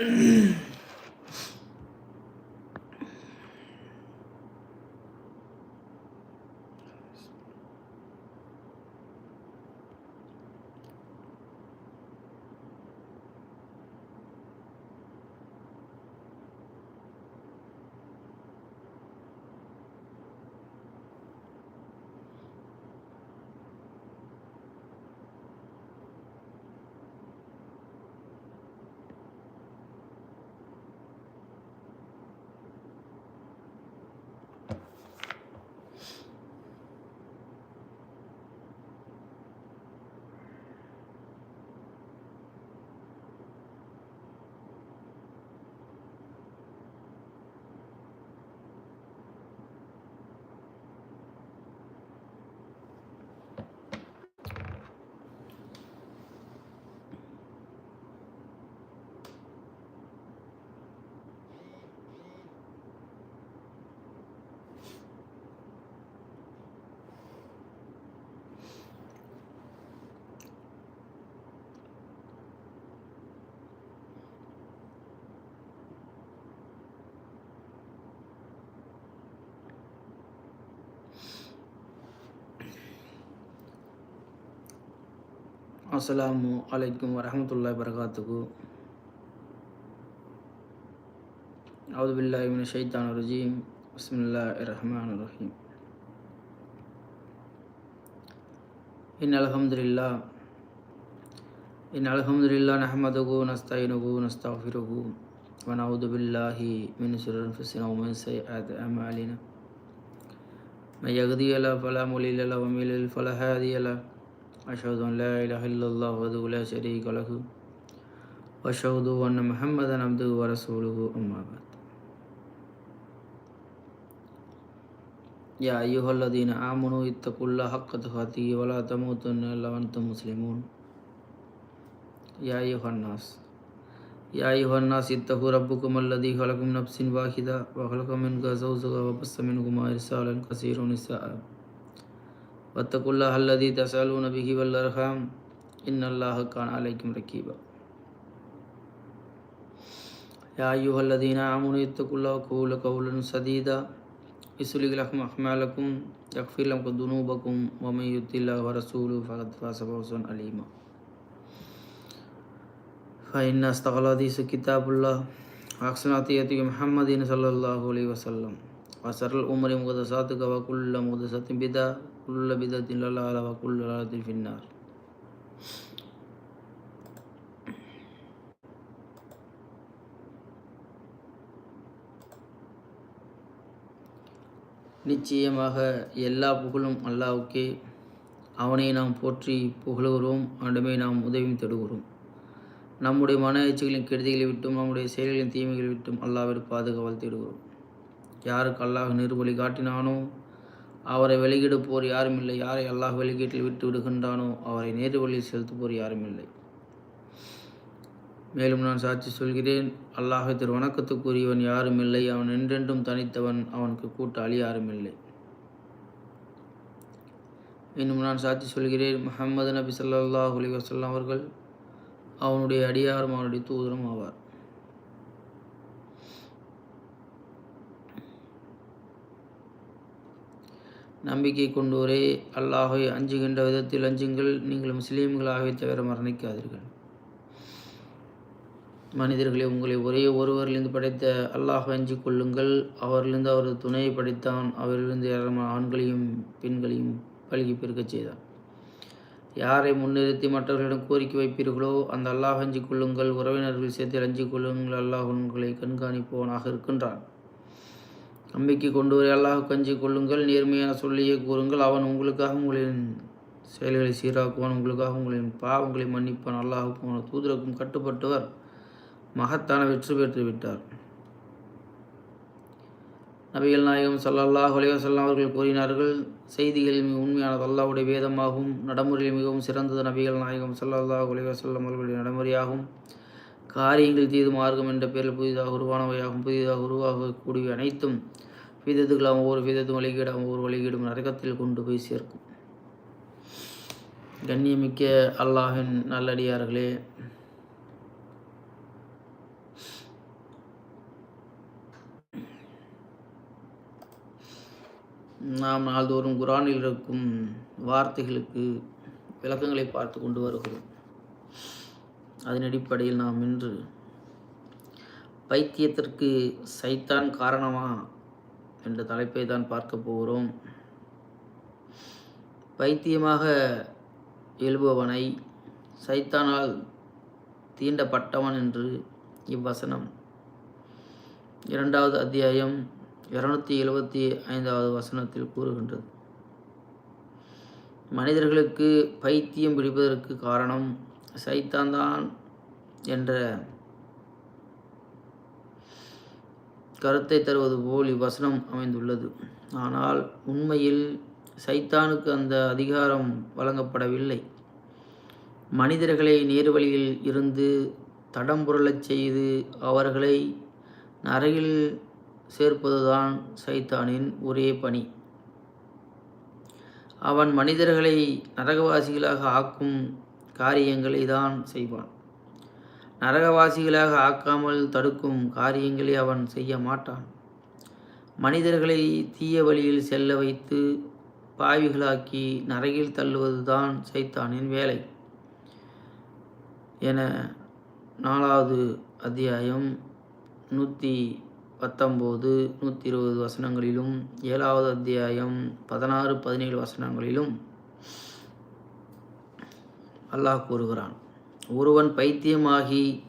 mm அஸ்ஸலாமு அலைக்கும் வரஹமத்துல்லாஹி வரகாத்துக்கு அவுது பில்லாஹி மின ஷைத்தான் ரஜீம் பிஸ்மில்லாஹ் ரஹ்மான் ரஹீம் இன் அல்ஹம்துலில்லா இன் அல்ஹம்துலில்லா நஹ்மதுஹு நஸ்தைனுஹு நஸ்தஃபிருஹு ونعوذ بالله من شرور أنفسنا ومن سيئات أعمالنا من يهدي له فلا مضل له ومن يضلل فلا هادي له أشهد أن لا إله إلا الله وحده لا شريك له وأشهد أن محمدا عبده ورسوله أما بعد. يا أيها الذين آمنوا اتقوا الله حق تقاته ولا تموتن إلا وأنتم مسلمون. يا أيها الناس يا أيها الناس اتقوا ربكم الذي خلق من نفس واحدة وخلق منها زوجها وبث منهما رسالا كثيرا ونساء واتقوا الله الذي تسألون به والأرحام. إن الله كان عليكم رقيبا يا أيها الذين آمنوا اتقوا الله وقولوا قولا سديدا. يصلح لكم أعمالكم يغفر لكم ذنوبكم ومن يطع الله ورسوله فقد فاز فوزا عليما فإن أصدق الحديث كتاب الله وأحسن هدي محمد صلى الله عليه وسلم. وشر الأمور محدثاتها وكل محدثة بدعة. குள்ள விதத்தில் லலால வக்குள் லலாலத்தில் பின்னார் நிச்சயமாக எல்லா புகழும் அல்லாவுக்கே. அவனை நாம் போற்றி புகழுகிறோம் அவனிடமே நாம் உதவியும் தேடுகிறோம். நம்முடைய மன எச்சுகளின் கெடுதிகளை விட்டும் நம்முடைய செயல்களின் தீமைகளை விட்டும் அல்லாவிற்கு பாதுகாவல் தேடுகிறோம். யாருக்கு அல்லாஹ் நேர்வழி காட்டினானோ அவரை வெளியிடுப்போர் யாரும் இல்லை. யாரை அல்லாஹ் வெளியீட்டில் விட்டு விடுகின்றானோ அவரை நேரு வழியில் செலுத்துப்போர் யாரும் இல்லை. மேலும் நான் சாட்சி சொல்கிறேன் அல்லாஹ் திரு வணக்கத்துக்குரியவன் யாரும் இல்லை. அவன் என்றென்றும் தனித்தவன் அவனுக்கு கூட்டாளி யாரும் இல்லை. இன்னும் நான் சாட்சி சொல்கிறேன் முகமது நபி சல்லாஹ் அலி வசல்லாம் அவர்கள் அவனுடைய அடியாரும் அவனுடைய தூதரும் ஆவார். நம்பிக்கை கொண்டோரே அல்லாஹை அஞ்சுகின்ற விதத்தில் அஞ்சுங்கள் நீங்கள் முஸ்லீம்களாகவே தவிர மரணிக்காதீர்கள். மனிதர்களை உங்களை ஒரே ஒருவரிலிருந்து படைத்த அல்லாஹ் அஞ்சு கொள்ளுங்கள். அவரிலிருந்து அவரது துணையை படைத்தான் அவரிலிருந்து ஏராளமான ஆண்களையும் பெண்களையும் பழகி பெருக்கச் செய்தான். யாரை முன்னிறுத்தி மற்றவர்களிடம் கோரிக்கை வைப்பீர்களோ அந்த அல்லாஹ் அஞ்சு கொள்ளுங்கள். உறவினர்கள் சேர்த்து அஞ்சு கொள்ளுங்கள். அல்லாஹ் உங்களை கண்காணிப்பவனாக இருக்கின்றான். நம்பிக்கை கொண்டு வரை அல்லாஹ் கஞ்சி கொள்ளுங்கள் நேர்மையான சொல்லியே கூறுங்கள். அவன் உங்களுக்காக உங்களின் செயல்களை சீராக்குவான் உங்களுக்காக உங்களின் பாவங்களை மன்னிப்பான். அல்லாஹுக்கும் தூதருக்கும் கட்டுப்பட்டவர் மகத்தான வெற்றி பெற்று விட்டார். நபிகள் நாயகம் சல்லல்லாஹ் அலைவசல்லாம் அவர்கள் கூறினார்கள் செய்திகளில் மிக உண்மையானது அல்லாவுடைய வேதமாகவும் நடைமுறையில் மிகவும் சிறந்தது நபிகள் நாயகம் சல்லல்லாஹ் அலைவசல்லம் அவர்களுடைய நடைமுறையாகும். காரியங்கள் தீது மார்க்கம் என்ற பெயரில் புதிதாக உருவானவையாகும். புதிதாக உருவாகக்கூடிய அனைத்தும் விதத்துக்கெல்லாம் ஒவ்வொரு விதத்தும் வழிகீடாம் ஒவ்வொரு வழிகீடும் நரகத்தில் கொண்டு போய் சேர்க்கும். கண்ணியமிக்க அல்லாஹின் நல்லடியார்களே நாம் நாள்தோறும் குரானில் இருக்கும் வார்த்தைகளுக்கு விளக்கங்களை பார்த்து கொண்டு வருகிறோம். அதன் அடிப்படையில் நாம் இன்று பைத்தியத்திற்கு சைத்தான் காரணமாக என்ற தலைப்பை தான் பார்க்க போகிறோம். பைத்தியமாக எழுபவனை சைத்தானால் தீண்டப்பட்டவன் என்று இவ்வசனம். இரண்டாவது அத்தியாயம் இருநூத்தி எழுபத்தி ஐந்தாவது வசனத்தில் கூறுகின்றது. மனிதர்களுக்கு பைத்தியம் பிடிப்பதற்கு காரணம் சைத்தான்தான் என்ற கருத்தை தருவது போல் இவ்வசனம் அமைந்துள்ளது. ஆனால் உண்மையில் சைத்தானுக்கு அந்த அதிகாரம் வழங்கப்படவில்லை. மனிதர்களை நேர்வழியில் இருந்து தடம் புரளச் செய்து அவர்களை நரையில் சேர்ப்பதுதான் சைத்தானின் ஒரே பணி. அவன் மனிதர்களை நரகவாசிகளாக ஆக்கும் காரியங்களை தான் செய்வான். நரகவாசிகளாக ஆக்காமல் தடுக்கும் காரியங்களை அவன் செய்ய மாட்டான். மனிதர்களை தீய வழியில் செல்ல வைத்து பாவிகளாக்கி நரகில் தள்ளுவதுதான் சைத்தானின் வேலை. என நாலாவது அத்தியாயம் நூற்றி பத்தொம்போது நூற்றி இருபது வசனங்களிலும் ஏழாவது அத்தியாயம் பதினாறு பதினேழு வசனங்களிலும் அல்லாஹ் கூறுகிறான். ஒருவன் பைத்தியமாகி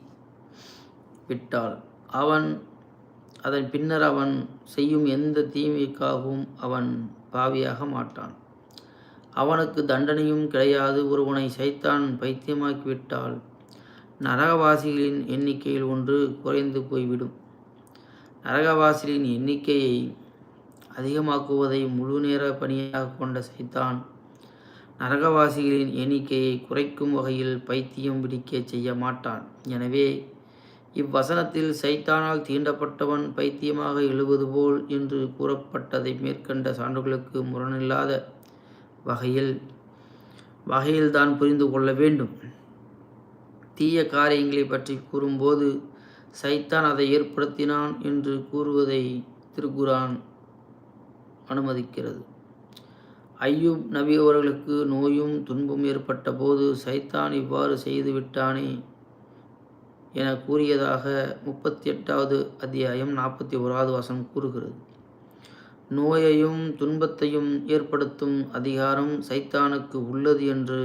விட்டால் அவன் அதன் பின்னர் அவன் செய்யும் எந்த தீமைக்காகவும் அவன் பாவியாக மாட்டான். அவனுக்கு தண்டனையும் கிடையாது. ஒருவனை சைத்தான் பைத்தியமாக்கிவிட்டால் நரகவாசிகளின் எண்ணிக்கையில் ஒன்று குறைந்து போய்விடும். நரகவாசிகளின் எண்ணிக்கையை அதிகமாக்குவதை முழு நேர பணியாக கொண்ட சைத்தான் நரகவாசிகளின் எண்ணிக்கையை குறைக்கும் வகையில் பைத்தியம் பிடிக்க செய்ய மாட்டான் எனவே இவ்வசனத்தில் சைத்தானால் தீண்டப்பட்டவன் பைத்தியமாக எழுவது போல் என்று கூறப்பட்டதை மேற்கண்ட சான்றுகளுக்கு முரணில்லாத வகையில் வகையில்தான் புரிந்து கொள்ள வேண்டும். தீய காரியங்களை பற்றி கூறும்போது சைத்தான் அதை ஏற்படுத்தினான் என்று கூறுவதை திருக்குரான் அனுமதிக்கிறது. ஐயூப் நபி அவர்களுக்கு நோயும் துன்பம் ஏற்பட்ட போது சைத்தான் இவ்வாறு செய்து விட்டானே என கூறியதாக முப்பத்தி எட்டாவது அத்தியாயம் நாற்பத்தி ஓராவது வசனம் கூறுகிறது. நோயையும் துன்பத்தையும் ஏற்படுத்தும் அதிகாரம் சைத்தானுக்கு உள்ளது என்று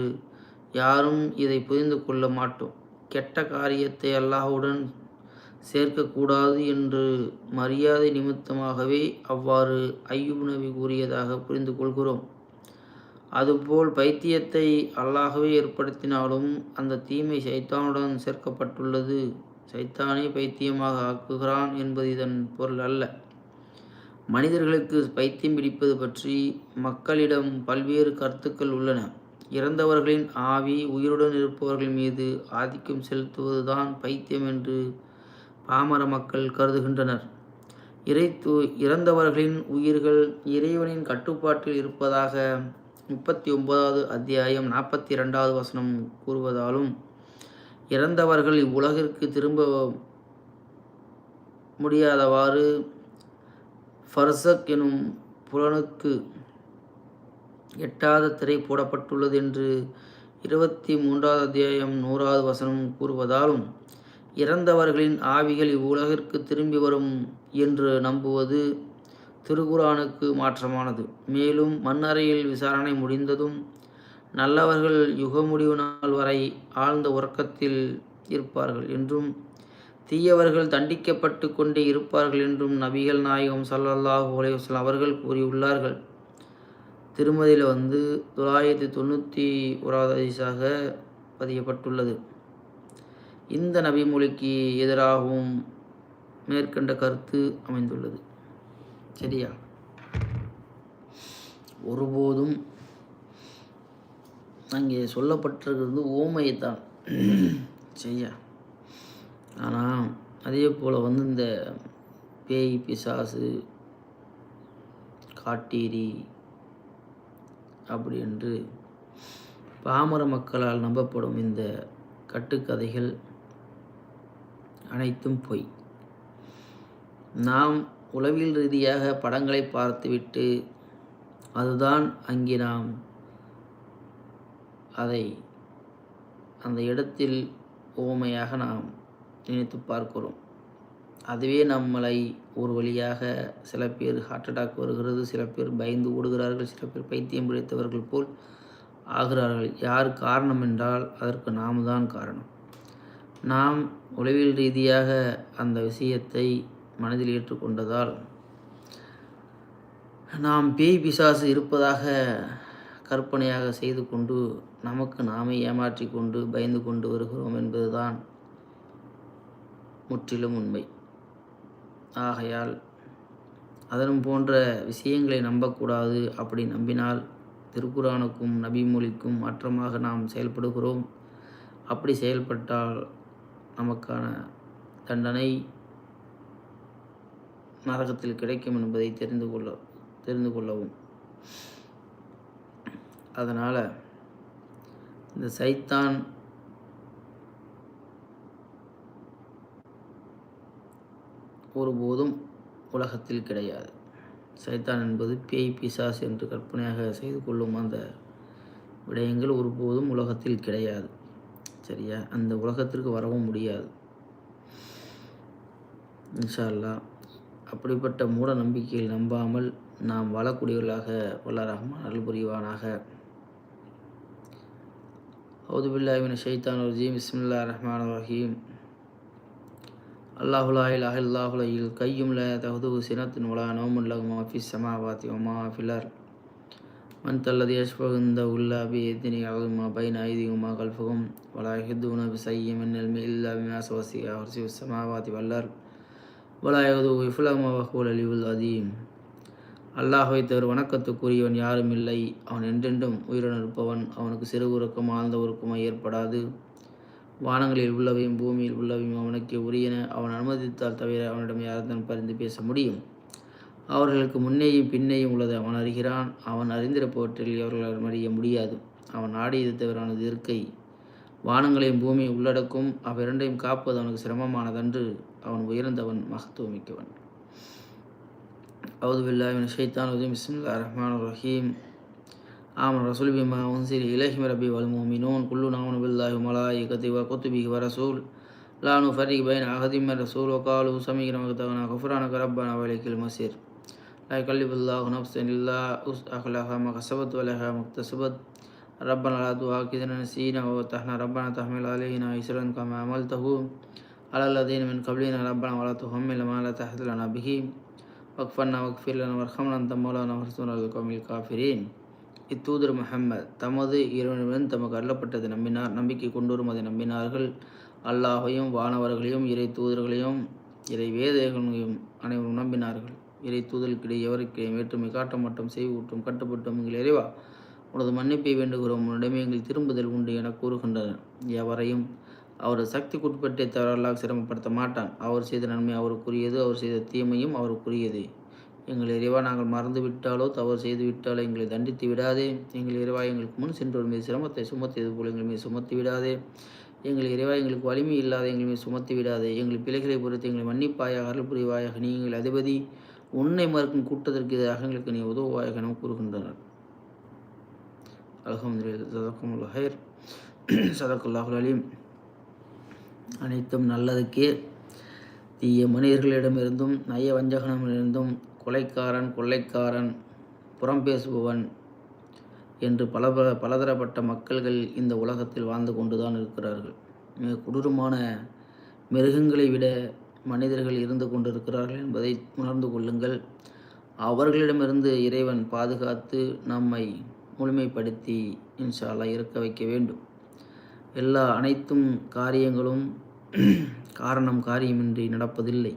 யாரும் இதை புரிந்து கொள்ள மாட்டோம். கெட்ட காரியத்தை அல்லாஹுடன் சேர்க்கக்கூடாது என்று மரியாதை நிமித்தமாகவே அவ்வாறு ஐயூப் நபி கூறியதாக புரிந்து கொள்கிறோம். அதுபோல் பைத்தியத்தை அல்லாகவே ஏற்படுத்தினாலும் அந்த தீமை சைத்தானுடன் சேர்க்கப்பட்டுள்ளது. சைத்தானே பைத்தியமாக ஆக்குகிறான் என்பது இதன் பொருள் அல்ல. மனிதர்களுக்கு பைத்தியம் பிடிப்பது பற்றி மக்களிடம் பல்வேறு கருத்துக்கள் உள்ளன. இறந்தவர்களின் ஆவி உயிருடன் இருப்பவர்கள் மீது ஆதிக்கம் செலுத்துவதுதான் பைத்தியம் என்று பாமர மக்கள் கருதுகின்றனர். இறைத்து இறந்தவர்களின் உயிர்கள் இறைவனின் கட்டுப்பாட்டில் இருப்பதாக முப்பத்தி ஒன்பதாவது அத்தியாயம் நாற்பத்தி இரண்டாவது வசனம் கூறுவதாலும் இறந்தவர்கள் இவ்வுலகிற்கு திரும்ப முடியாதவாறு ஃபர்சக் எனும் புலனுக்கு எட்டாத திரை போடப்பட்டுள்ளது என்று இருபத்தி மூன்றாவது அத்தியாயம் நூறாவது வசனம் கூறுவதாலும் இறந்தவர்களின் ஆவிகள் இவ்வுலகிற்கு திரும்பி வரும் என்று நம்புவது திருகுரானுக்கு மாற்றமானது. மேலும் மண்ணறையில் விசாரணை முடிந்ததும் நல்லவர்கள் யுக முடிவு நாள் வரை ஆழ்ந்த உறக்கத்தில் இருப்பார்கள் என்றும் தீயவர்கள் தண்டிக்கப்பட்டு கொண்டே இருப்பார்கள் என்றும் நபிகள் நாயகம் சல்லல்லாஹு அலைவசம் அவர்கள் கூறியுள்ளார்கள். திருமதியில் வந்து தொள்ளாயிரத்தி தொண்ணூற்றி ஓராவது அதிசாக பதியப்பட்டுள்ளது. இந்த நபிமொழிக்கு எதிராகவும் மேற்கண்ட கருத்து அமைந்துள்ளது. சரியா? ஒருபோதும் அங்கே சொல்லப்பட்டிருக்கிறது ஓமையைத்தான். சரியா? ஆனால் அதே போல் வந்து இந்த பேய் பிசாசு காட்டீரி அப்படி என்று பாமர மக்களால் நம்பப்படும் இந்த கட்டுக்கதைகள் அனைத்தும் பொய். நாம் உளவியல் ரீதியாக படங்களை பார்த்துவிட்டு அதுதான் அங்கே நாம் அதை அந்த இடத்தில் ஓமையாக நாம் நினைத்து பார்க்கிறோம். அதுவே நம்மளை ஒரு வழியாக சில பேர் ஹார்ட் அட்டாக் வருகிறது சில பேர் பயந்து ஓடுகிறார்கள் சில பேர் பைத்தியம் பிடித்தவர்கள் போல் ஆகிறார்கள். யார் காரணம் என்றால் அதற்கு நாம் தான் காரணம். நாம் உளவியல் ரீதியாக அந்த விஷயத்தை மனதில் ஏற்றுக்கொண்டதால் நாம் பேய் பிசாசு இருப்பதாக கற்பனையாக செய்து கொண்டு நமக்கு நாமே ஏமாற்றி கொண்டு பயந்து கொண்டு வருகிறோம் என்பதுதான் முற்றிலும் உண்மை. ஆகையால் அதனும் போன்ற விஷயங்களை நம்பக்கூடாது. அப்படி நம்பினால் திருக்குறானுக்கும் நபிமொழிக்கும் மாற்றமாக நாம் செயல்படுகிறோம். அப்படி செயல்பட்டால் நமக்கான தண்டனை நரகத்தில் கிடைக்கும் என்பதை தெரிந்து கொள்ள தெரிந்து கொள்ளவும். அதனால் இந்த சைத்தான் ஒருபோதும் உலகத்தில் கிடையாது. சைத்தான் என்பது பேய் பிசாஸ் என்று கற்பனையாக செய்து கொள்ளும் அந்த விடயங்கள் ஒருபோதும் உலகத்தில் கிடையாது. சரியா? அந்த உலகத்திற்கு வரவும் முடியாது. இன்ஷா அல்லாஹ். அப்படிப்பட்ட மூட நம்பிக்கையில் நம்பாமல் நாம் வாழக்கூடியவர்களாக வல்ல ரஹ்மான் அருள் புரிவானாக. அவுதுபில்லாஹிமின் ஷைத்தான் ரஜீம். இஸ்மில்லா ரஹ்மான் ரஹீம். அல்லாஹுலாயில் அஹில்லாஹுலையில் கையும் ல தகுது சினத்தின் உலா நோமுன் லகுமா ஃபி சமாவாத்தி ஒமா ஃபிலர் மன் தல்லது யஷ்பகுந்த உல்லா பி எத்தினி அகுமா பைன் ஐதிகுமா கல்ஃபுகும் வலா ஹித்துன பி சையம் என்னல் இல்லா மியாசவசி அஹர்சி சமாவாத்தி வல்லர் வலாயது இஃபுலமஹூல் அலிவுல் அதீம் அல்லாஹை தவிர வணக்கத்துக்குரியவன் யாரும் இல்லை. அவன் என்றென்றும் உயிருடன் இருப்பவன் அவனுக்கு சிறு உறக்கம் ஆழ்ந்த உறக்கமாக ஏற்படாது. வானங்களில் உள்ளவையும் பூமியில் உள்ளவையும் அவனுக்கு உரியன. அவன் அனுமதித்தால் தவிர அவனிடம் யார்தான் பரிந்து பேச முடியும். அவர்களுக்கு முன்னேயும் பின்னேயும் உள்ளது அவன் அறிகிறான். அவன் அறிந்திருப்பவற்றில் அவர்கள் அறிய முடியாது. அவன் ஆடியது தவிரானது இருக்கை வானங்களையும் பூமியை உள்ளடக்கும். அவ்விரண்டையும் காப்பது அவனுக்கு சிரமமானதன்று. அவன் உயர்ந்தவன் மகத்துவமிக்கவன் أعوذ بالله من الشيطان الرجيم بسم الله الرحمن الرحيم آمن الرسول بما أنزل إليه من ربه والمؤمنون كلنا آمن بالله وملائكته وكتبه ورسول لا نفرق بين أحد من الرسول وقالوا سمعنا وأطعنا غفرانك ربنا وإليك المصير لا يكلف الله نفسا إلا وسعها ما كسبت ولها ما اكتسبت ربنا لا تؤاخذنا نسينا ووتحنا ربنا تحمل علينا إسرا كما عملته على الذين من قبلنا ربنا ولا تحمل ما لا تحمل لنا به வக்ஃபன்னா வக்ஃபிர்லன் வர்ஹம்னா அந்த மௌலானா வர்சூன் அல் கமில் காஃபிரீன் இத்தூதர் முஹம்மது தமது இறைவனிடம் தமக்கு அருளப்பட்டதை நம்பினார் நம்பிக்கை கொண்டோரும் அதை நம்பினார்கள் அல்லாஹையும் வானவர்களையும் இறை தூதர்களையும் இறை வேதங்களையும் அனைவரும் நம்பினார்கள் இறை தூதலுக்கிடையே எவருக்கிடையே வேற்றுமை காட்ட மாட்டோம் செய்வூட்டும் கட்டுப்பட்டோம் எங்கள் இறைவா உனது மன்னிப்பை வேண்டுகிறோம் உன்னிடமே எங்கள் திரும்புதல் உண்டு என கூறுகின்றனர் எவரையும் அவர் சக்திக்குட்பட்டே தவறாக சிரமப்படுத்த மாட்டான். அவர் செய்த நன்மை அவருக்குரியது அவர் செய்த தீமையும் அவருக்குரியது. எங்கள் இறைவா நாங்கள் மறந்து விட்டாலோ தவறு செய்து விட்டாலோ எங்களை தண்டித்து விடாதே. எங்கள் இறைவா எங்களுக்கு முன் சென்றோர் மீது சிரமத்தை சுமத்தியது போல் எங்கள் மீது சுமத்தி விடாதே. எங்கள் இறைவா எங்களுக்கு வலிமை இல்லாத எங்கள் மீது சுமத்தி விடாதே. எங்கள் பிள்ளைகளை பொறுத்து எங்களை மன்னிப்பாயாக அருள் புரிவாயாக நீ எங்கள் அதிபதி. உன்னை மறுக்கும் கூட்டத்திற்கு எதிராக எங்களுக்கு நீ உதவுவாயாக என கூறுகின்றனர். அலமதுல்லா சதக்கும் ஹைர் சதக்குல்லாஹுல் அலீம். அனைத்தும் நல்லதுக்கே. தீய மனிதர்களிடமிருந்தும் நய வஞ்சகனமிருந்தும் கொலைக்காரன் கொள்ளைக்காரன் புறம் பேசுபவன் என்று பல பலதரப்பட்ட மக்கள்கள் இந்த உலகத்தில் வாழ்ந்து கொண்டுதான் இருக்கிறார்கள். மிக கொடூரமான மிருகங்களை விட மனிதர்கள் இருந்து கொண்டிருக்கிறார்கள் என்பதை உணர்ந்து கொள்ளுங்கள். அவர்களிடமிருந்து இறைவன் பாதுகாத்து நம்மை முழுமைப்படுத்தி இன்ஷால்லா இருக்க வைக்க வேண்டும். எல்லா அனைத்தும் காரியங்களும் காரணம் காரியமின்றி நடப்பதில்லை.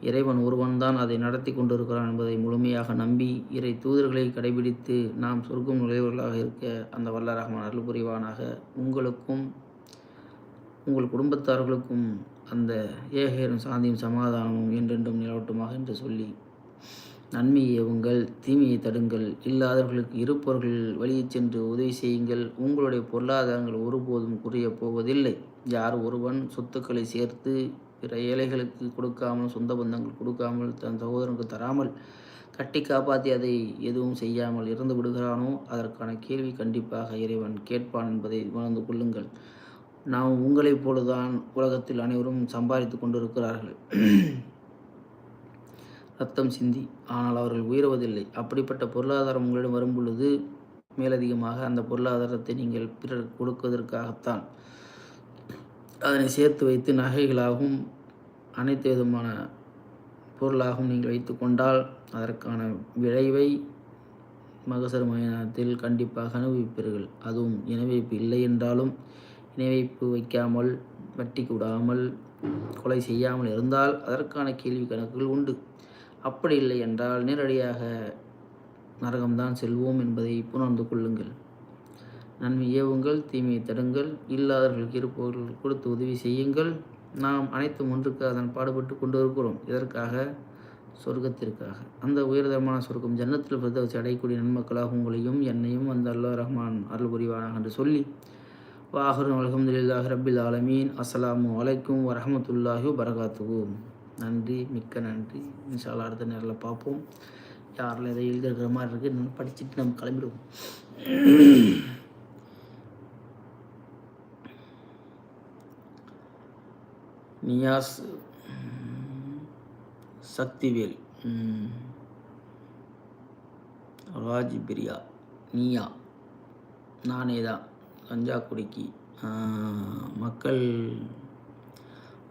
இறைவன் ஒருவன்தான் அதை நடத்தி கொண்டிருக்கிறான் என்பதை முழுமையாக நம்பி இறை தூதர்களை கடைபிடித்து நாம் சொர்க்கம் நுழைவர்களாக இருக்க அந்த வல்ல ரஹ்மான் அருள் புரிவானாக உங்களுக்கும் உங்கள் குடும்பத்தார்களுக்கும் அந்த ஏகேரும் சாந்தியும் சமாதானமும் என்றென்றும் நிலவட்டுமாக என்று சொல்லி நன்மையை உங்கள் தீமையை தடுங்கள். இல்லாதவர்களுக்கு இருப்பவர்கள் வழியே சென்று உதவி செய்யுங்கள். உங்களுடைய பொருளாதாரங்கள் ஒருபோதும் குறைய போவதில்லை. யார் ஒருவன் சொத்துக்களை சேர்த்து பிற ஏழைகளுக்கு கொடுக்காமல் சொந்த பந்தங்கள் கொடுக்காமல் தன் சகோதரனுக்கு தராமல் கட்டி காப்பாற்றி அதை எதுவும் செய்யாமல் இறந்து விடுகிறானோ? அதற்கான கேள்வி கண்டிப்பாக இறைவன் கேட்பான் என்பதை உணர்ந்து கொள்ளுங்கள். நாம் உங்களைப் போலதான் உலகத்தில் அனைவரும் சம்பாதித்து கொண்டிருக்கிறார்கள். ரத்தம் சிந்தி. ஆனால் அவர்கள் உயர்வதில்லை. அப்படிப்பட்ட பொருளாதாரம் உங்களிடம் வரும்பொழுது மேலதிகமாக அந்த பொருளாதாரத்தை நீங்கள் பிறர் கொடுப்பதற்காகத்தான். அதனை சேர்த்து வைத்து நகைகளாகவும் அனைத்து விதமான பொருளாகவும் நீங்கள் வைத்து கொண்டால் அதற்கான விளைவை மகசர மயனத்தில் கண்டிப்பாக அனுபவிப்பீர்கள். அதுவும் இணைவைப்பு இல்லை என்றாலும் இணைவைப்பு வைக்காமல் வட்டி கூடாமல் கொலை செய்யாமல் இருந்தால் அதற்கான கேள்வி கணக்குகள் உண்டு. அப்படி இல்லை என்றால் நேரடியாக நரகம்தான் செல்வோம் என்பதை புணர்ந்து கொள்ளுங்கள். நன்மை ஏவுங்கள் தீமையை தடுங்கள் இல்லாதவர்களுக்கு இருப்பவர்கள் கொடுத்து உதவி செய்யுங்கள். நாம் அனைத்தும் ஒன்றுக்கு அதன் பாடுபட்டு கொண்டு இருக்கிறோம் இதற்காக சொர்க்கத்திற்காக. அந்த உயர்தரமான சொர்க்கம் ஜன்னத்தில் பிரதவசி அடையக்கூடிய நன்மக்களாக உங்களையும் என்னையும் அந்த அல்லா ரஹ்மான் அருள் புரிவானாக என்று சொல்லி வாஹரும் அலமதுல்லாஹ் ரபில் ஆலமீன். அஸ்ஸலாமு அலைக்கும் வரமத்துல்லாஹி வரகாத்துவோம் நன்றி மிக்க நன்றி. இன்ஷால்லா அடுத்த நேரில் பார்ப்போம். யாரில் எதை எழுதிருக்கிற மாதிரி இருக்குது இன்னும் படிச்சுட்டு நம்ம கிளம்பிடுவோம். நியாஸ் சக்திவேல் ராஜ் பிரியா நீயா நானே தான் கஞ்சாக்குடிக்கு மக்கள்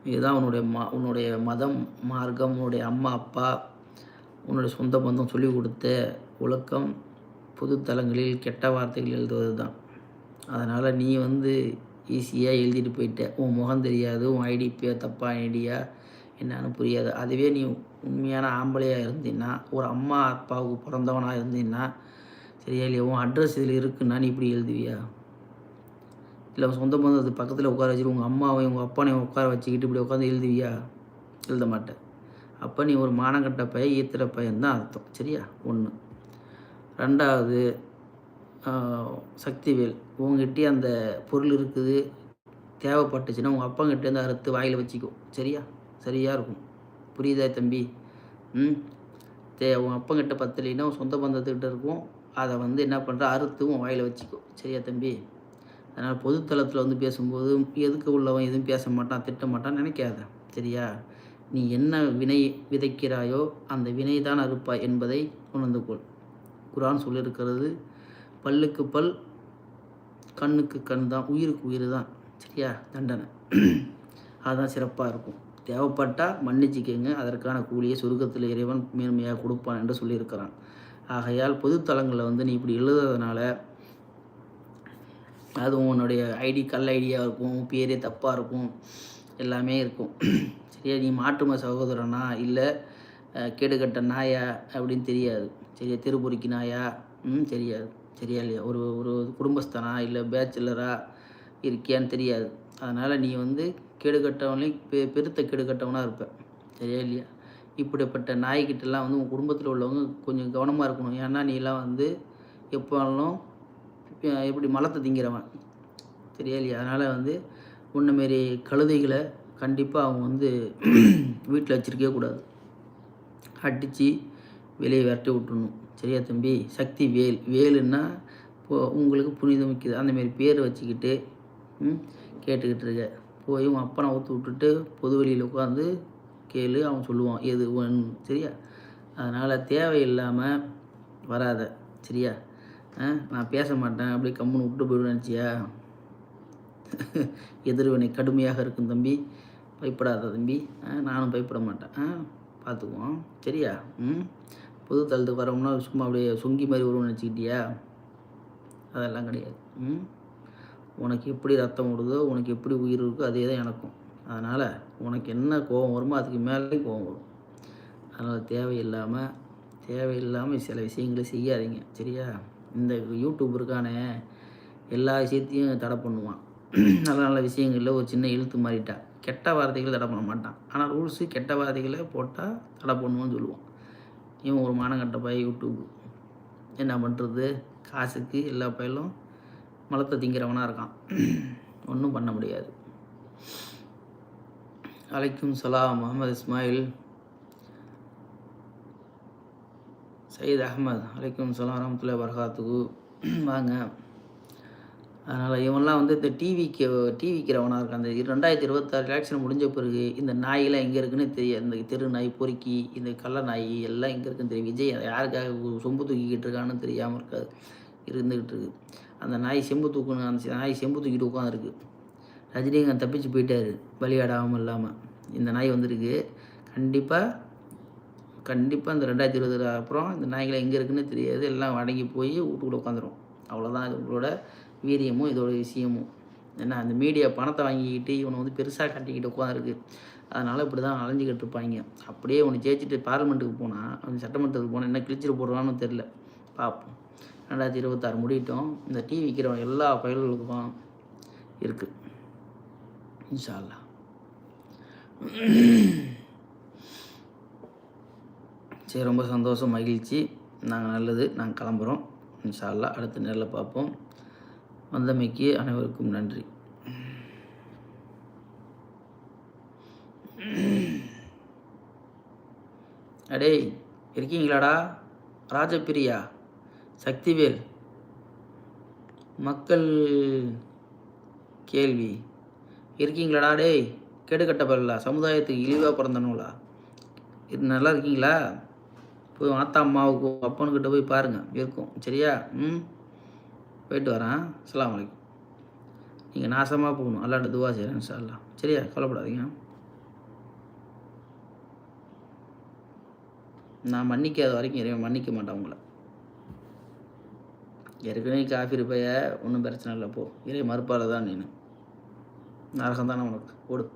இதுதான் உன்னுடைய ம உன்னுடைய மதம் மார்க்கம் உன்னுடைய அம்மா அப்பா உன்னுடைய சொந்த பந்தம் சொல்லிக் கொடுத்த ஒழுக்கம் புதுத்தலங்களில் தளங்களில் கெட்ட வார்த்தைகள் எழுதுவது தான் அதனால் நீ வந்து ஈஸியாக எழுதிட்டு போயிட்ட. உன் முகம் தெரியாது உன் ஐடி பே தப்பாக ஐடியா என்னன்னு புரியாது. அதுவே நீ உண்மையான ஆம்பளையாக இருந்தீன்னா ஒரு அம்மா அப்பாவுக்கு பிறந்தவனாக இருந்தீன்னா சரியா இல்லையா? உன் அட்ரஸ் இதில் இருக்குன்னா நீ இப்படி எழுதுவியா? இல்லை சொந்த பந்தத்து பக்கத்தில் உட்கார வச்சுட்டு உங்கள் அம்மாவையும் உங்கள் அப்பானையும் உட்கார வச்சுக்கிட்டு இப்படி உட்காந்து எழுதுவியா? எழுத மாட்டேன். அப்போ நீ ஒரு மானங்கட்ட பையன் ஈத்துற பையன் தான் அர்த்தம். சரியா? ஒன்று ரெண்டாவது சக்திவேல் உங்ககிட்டயே அந்த பொருள் இருக்குது தேவைப்பட்டுச்சுன்னா உங்கள் அப்பங்கிட்டேருந்து அறுத்து வாயில் வச்சுக்கோ. சரியா? சரியாக இருக்கும். புரியுதா தம்பி? ம்? தே உன் அப்பங்கிட்ட பத்தலைன்னா உன் சொந்த பந்தத்துக்கிட்ட இருக்கும். அதை வந்து என்ன பண்ணுற அறுத்து உன் வாயில் வச்சுக்கோ. சரியா தம்பி? அதனால் பொதுத்தளத்தில் வந்து பேசும்போது எதுக்கு உள்ளவன் எதுவும் பேச மாட்டான் திட்ட மாட்டான் நினைக்காத. சரியா? நீ என்ன வினை விதைக்கிறாயோ அந்த வினை தான் அறுப்பாய் என்பதை உணர்ந்து கொள். குரான் சொல்லியிருக்கிறது பல்லுக்கு பல் கண்ணுக்கு கண் தான் உயிருக்கு உயிர் தான். சரியா? தண்டனை. அதுதான் சிறப்பாக இருக்கும். தேவைப்பட்டால் மன்னிச்சிக்கங்க. அதற்கான கூலியை சுருக்கத்தில் இறைவன் மேன்மையாக கொடுப்பான் என்று சொல்லியிருக்கிறான். ஆகையால் பொதுத்தலங்களில் வந்து நீ இப்படி எழுதுறதுனால அதுவும் உன்னுடைய ஐடி கல் ஐடியாக இருக்கும் பேரே தப்பாக இருக்கும் எல்லாமே இருக்கும். சரியா? நீ மாற்றும சகோதரனா? இல்லை கேடுகட்ட நாயா? அப்படின்னு தெரியாது. சரியா? திருப்பூரிக்கு நாயா? ம் தெரியாது. சரியா இல்லையா? ஒரு ஒரு குடும்பஸ்தனா? இல்லை பேச்சுலரா இருக்கியான்னு தெரியாது. அதனால் நீ வந்து கேடுகட்டவனே பெ பெருத்த கேடுகட்டவனாக இருப்ப. சரியா இல்லையா? இப்படிப்பட்ட நாய்கிட்டலாம் வந்து உன் குடும்பத்தில் உள்ளவங்க கொஞ்சம் கவனமாக இருக்கணும். ஏன்னா நீலாம் வந்து எப்போனாலும் எப்படி மலத்தை திங்கிறவன். சரியா இல்லையா? அதனால் வந்து உன்னமாரி கழுதைகளை கண்டிப்பாக அவங்க வந்து வீட்டில் வச்சுருக்கவே கூடாது. அடித்து வெளியே விரட்டி விட்டுணும் சரியா தம்பி? சக்தி வேல். வேலுன்னா இப்போ உங்களுக்கு புனிதம் மிக்கது. அந்தமாரி பேர் வச்சுக்கிட்டு கேட்டுக்கிட்டு இருக்க. போய் உன் அப்பனை ஊற்று விட்டுட்டு பொது வெளியில் உட்காந்து கேளு அவன் சொல்லுவான் எது சரியா? அதனால் தேவையில்லாமல் வராத. சரியா? நான் பேச மாட்டேன். அப்படியே கம்முன்னு விட்டு போயிடுவேன் நினச்சியா? எதிர்வினை கடுமையாக இருக்கும் தம்பி. பயப்படாத தம்பி. நானும் பயப்பட மாட்டேன். பார்த்துக்குவோம். சரியா? ம். புது தளத்துக்கு வரோம்னா சும்மா அப்படியே சொங்கி மாதிரி வருவோம்னு நினச்சிக்கிட்டியா? அதெல்லாம் கிடையாது. ம். உனக்கு எப்படி ரத்தம் விடுதோ உனக்கு எப்படி உயிர் இருக்கோ அதே தான் எனக்கும். அதனால் உனக்கு என்ன கோபம் வருமோ அதுக்கு மேலே கோபம் வரும். அதனால் தேவையில்லாமல் தேவையில்லாமல் சில விஷயங்களை செய்யாதீங்க. சரியா? இந்த யூடியூப் இருக்கானே எல்லா விஷயத்தையும் தடை பண்ணுவான். நல்ல நல்ல விஷயங்களில் ஒரு சின்ன இழுத்து மாறிட்டான் கெட்ட வார்த்தைகளை தடை பண்ண மாட்டான். ஆனால் ரூல்ஸு கெட்ட வார்த்தைகளை போட்டால் தடை பண்ணுவோன்னு சொல்லுவான். இவன் ஒரு மானங்கட்ட பைய யூடியூப். என்ன பண்ணுறது காசுக்கு எல்லா பயிலும் மலத்தை திங்கிறவனாக இருக்கான். ஒன்றும் பண்ண முடியாது. அலைக்கும் சலாம் முகமது இஸ்மாயில். சயீத் அஹ்மத் அலைக்கும் சலாம் வரமத்துல்லா வரகாத்துக்கு வாங்க. அதனால் இவன்லாம் வந்து இந்த டிவிக்கு டிவிக்கிறவனாக இருக்கான். அந்த ரெண்டாயிரத்தி இருபத்தாறு எலெக்ஷன் முடிஞ்ச பிறகு இந்த நாயெல்லாம் எங்கே இருக்குன்னு தெரிய இந்த தெரு நாய் பொறுக்கி இந்த கள்ள நாய் எல்லாம் எங்கே இருக்குன்னு தெரியும் விஜய் யாருக்காக சொம்பு தூக்கிக்கிட்டு இருக்கான்னு தெரியாமல் இருக்காது. இருந்துக்கிட்டு இருக்கு. அந்த நாய் செம்பு தூக்குன்னு அந்த நாய் செம்பு தூக்கிட்டு உட்காந்துருக்கு ரஜினிகாந்த் தப்பிச்சு போயிட்டார் பலியாடாமல் இல்லாமல் இந்த நாய் வந்திருக்கு. கண்டிப்பாக கண்டிப்பாக இந்த ரெண்டாயிரத்தி இருபது அப்புறம் இந்த நாய்களை எங்கே இருக்குன்னு தெரியாது. எல்லாம் அடங்கி போய் வீட்டுக்குள்ளே உட்காந்துரும். அவ்வளோதான் இது உங்களோட வீரியமும் இதோட விஷயமும். ஏன்னா அந்த மீடியா பணத்தை வாங்கிக்கிட்டு இவனை வந்து பெருசாக கட்டிக்கிட்டு உட்காந்துருக்கு. அதனால் இப்படி தான் அலைஞ்சிக்கிட்டு இருப்பாங்க. அப்படியே உன்னை ஜெயிச்சுட்டு பார்லிமெண்ட்டுக்கு போனால் அவன் சட்டமன்றத்துக்கு போனால் என்ன கிழிச்சிட்டு போடுறான்னு தெரில பார்ப்போம் ரெண்டாயிரத்தி இருபத்தாறு முடியட்டும். இந்த டீ விற்கிறவன் எல்லா பயல்களுக்கும் இருக்குது இன்ஷா சரி ரொம்ப சந்தோஷம் மகிழ்ச்சி. நாங்கள் நல்லது. நாங்கள் கிளம்புறோம். இன்ஷால்லா அடுத்த நேரில் பார்ப்போம். வந்தமைக்கு அனைவருக்கும் நன்றி. அடேய் இருக்கீங்களாடா? ராஜபிரியா சக்திவேல். மக்கள் கேள்வி. இருக்கீங்களாடா டேய்? கெடுக்கட்ட பரலா சமுதாயத்துக்கு இழிவாக பிறந்தனுங்களா இது நல்லா இருக்கீங்களா? போய் ஆத்தா அம்மாவுக்கும் அப்பனுக்கிட்ட போய் பாருங்கள் இருக்கும். சரியா? ம்? போயிட்டு வரேன். அஸ்லாம் வலைக்கும் நீங்கள் நாசமாக போகணும். அல்லாட்ட துவா செய்கிறேன் இன்ஷா சரியா? கவலைப்படாதீங்க. நான் மன்னிக்காத வரைக்கும் இறைவன் மன்னிக்க மாட்டேன் உங்களை. ஏற்கனவே காஃபி இருப்பைய ஒன்றும் பிரச்சனை இல்லை போ. இறை மறுப்பால் தான் நீ நரகம் தானே உனக்கு. ஓடு.